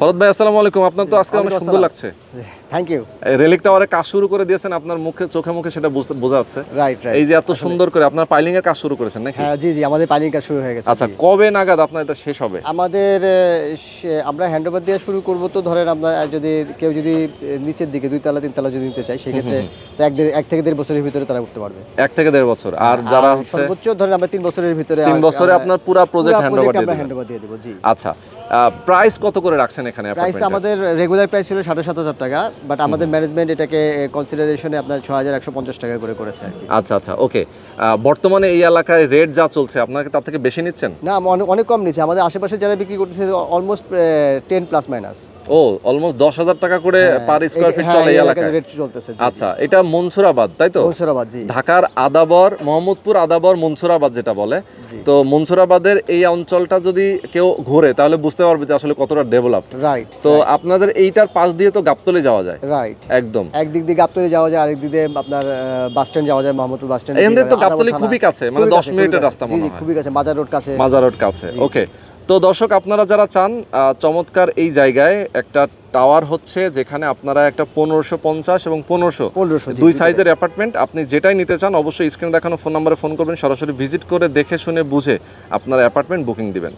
ফরদ ভাই আসসালামু আলাইকুম। আপনার তো আজকে অনেক সুন্দর লাগছে। থ্যাংক ইউ এই রেলিক টাওয়ারে কাজ শুরু করে দিয়েছেন আপনার মুখে চোখে মুখে সেটা বোঝা যাচ্ছে। রাইট রাইট এই যে এত সুন্দর করে আপনার পাইলিং এর কাজ শুরু করেছেন নাকি? হ্যাঁ জি জি আমাদের পাইলিং কাজ শুরু হয়ে গেছে আচ্ছা কবে নাগাদ আপনার এটা শেষ হবে? আমাদের আমরা হ্যান্ডওভার দিয়ে শুরু করব তো ধরেন আমরা যদি কেউ যদি নিচের দিকে দুই তলা তিন তলা যদি নিতে চাই সেক্ষেত্রে তো এক এক থেকে দেড় বছরের ভিতরে তারা করতে পারবে। এক থেকে দেড় বছর। আর যারা হচ্ছে সর্বোচ্চ ধরেন আমরা তিন বছরের ভিতরে তিন বছরে আপনার পুরা প্রজেক্ট হ্যান্ডওভার দিয়ে দেবো জি। আচ্ছা প্রাইস কত করে রাখছেন এখানে প্রাইসটা আমাদের রেগুলার প্রাইস ছিল সাড়ে সাত হাজার টাকা বাট আমাদের ম্যানেজমেন্ট এটাকে কনসিডারেশনে আপনার ছ হাজার একশো পঞ্চাশ টাকা করে করেছে আর কি। আচ্ছা আচ্ছা ওকে বর্তমানে এই এলাকায় রেট যা চলছে আপনাকে তার থেকে বেশি নিচ্ছেন? না অনেক অনেক কম নিচ্ছে। আমাদের আশেপাশে যারা বিক্রি করতেছে অলমোস্ট টেন প্লাস মাইনাস ও অলমোস্ট দশ হাজার টাকা করে পার স্কোয়ার ফিট চলে এলাকায় চলতেছে আচ্ছা এটা মনসুরাবাদ তাই তো? মনসুরাবাদ ঢাকার আদাবর মোহাম্মদপুর আদাবর মনসুরাবাদ যেটা বলে। তো মনসুরাবাদের এই অঞ্চলটা যদি কেউ ঘোরে তাহলে বুঝতে পারবে যে আসলে কতটা ডেভেলপ রাইট তো আপনাদের এইটার পাশ দিয়ে তো গাবতলে যাওয়া যায়। রাইট একদম। একদিক দিয়ে গাবতলি যাওয়া যায় আরেক দিক দিয়ে আপনার বাস স্ট্যান্ড যাওয়া যায় মোহাম্মদপুর বাস স্ট্যান্ড এখান থেকে তো গাবতলি খুবই কাছে মানে দশ মিনিটের রাস্তা মনে হয়। খুবই কাছে মাজার রোড কাছে। মাজার রোড কাছে ওকে তো দর্শক আপনারা যারা চান চমৎকার এই জায়গায় একটা টাওয়ার হচ্ছে যেখানে আপনারা একটা পনেরোশো পঞ্চাশ এবং পনেরোশো পনেরোশো দুই সাইজের অ্যাপার্টমেন্ট। আপনি যেটাই নিতে চান অবশ্যই স্ক্রিনে দেখানো ফোন নাম্বারে ফোন করবেন। সরাসরি ভিজিট করে দেখে শুনে বুঝে আপনারা অ্যাপার্টমেন্ট বুকিং দিবেন।